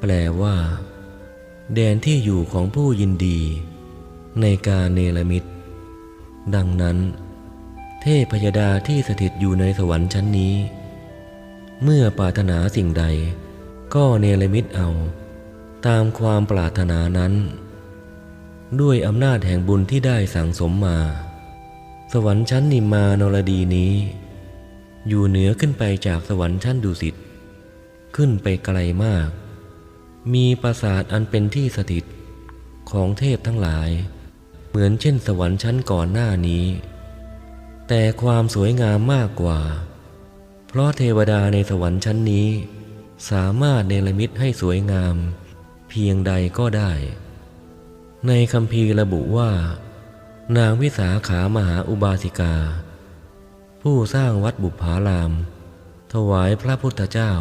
แปลว่า แดนที่อยู่ของผู้ยินดี ในการเนรมิตดังนั้น เทพยดาที่สถิตอยู่ในสวรรค์ชั้นนี้ เมื่อปรารถนาสิ่งใด ก็เนรมิตเอา ตามความปรารถนานั้น ด้วยอำนาจแห่งบุญที่ได้สั่งสมมา สวรรค์ชั้นนิมมานรดีนี้ อยู่เหนือขึ้นไปจากสวรรค์ชั้นดุสิตขึ้นไปไกลมาก มีปราสาทอันเป็นที่สถิตของเทพทั้งหลาย เหมือนเช่นสวรรค์ชั้นก่อนหน้านี้ แต่ความสวยงามมากกว่า เพราะเทวดาในสวรรค์ชั้นนี้ สามารถเนรมิตให้สวยงาม เพียงใดก็ได้ ในคำพีระบุว่า นางวิสาขามหาอุบาสิกา ผู้สร้างวัดบุพาราม ถวายพระพุทธเจ้า